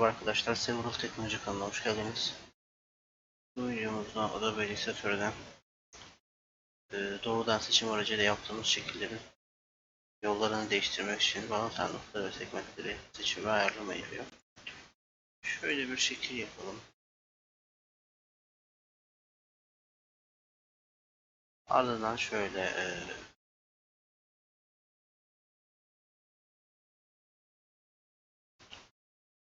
Merhaba arkadaşlar, Several Teknoloji kanalına hoş geldiniz. Bu videomuzda Adobe Illustrator'dan e, doğrudan seçim aracıyla yaptığımız şekillerin yollarını değiştirmek için bağlantı noktaları ve segmentleri seçim ve ayarlama yapıyor. Şöyle bir şekil yapalım. Ardından şöyle e,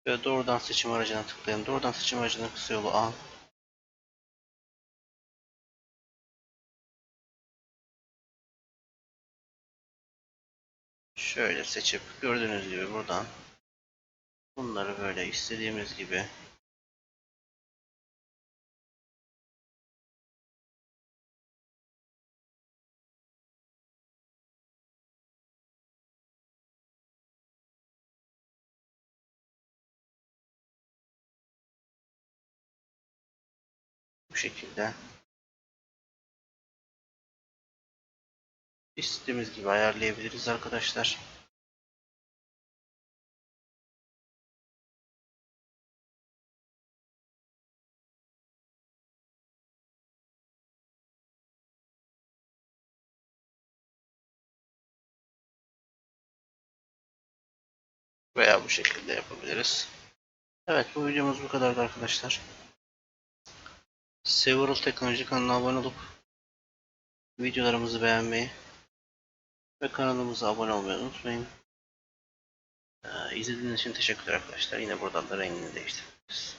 ve doğrudan seçim aracına tıklayın. Doğrudan seçim aracının kısa yolu A. Şöyle seçip gördüğünüz gibi buradan bunları böyle istediğimiz gibi bu şekilde istediğimiz gibi ayarlayabiliriz arkadaşlar. Veya bu şekilde yapabiliriz. Evet bu videomuz bu kadardı arkadaşlar. Several Teknoloji kanalına abone olup videolarımızı beğenmeyi ve kanalımıza abone olmayı unutmayın. Ee, izlediğiniz için teşekkürler arkadaşlar. Yine buradan da rengini değiştiririz.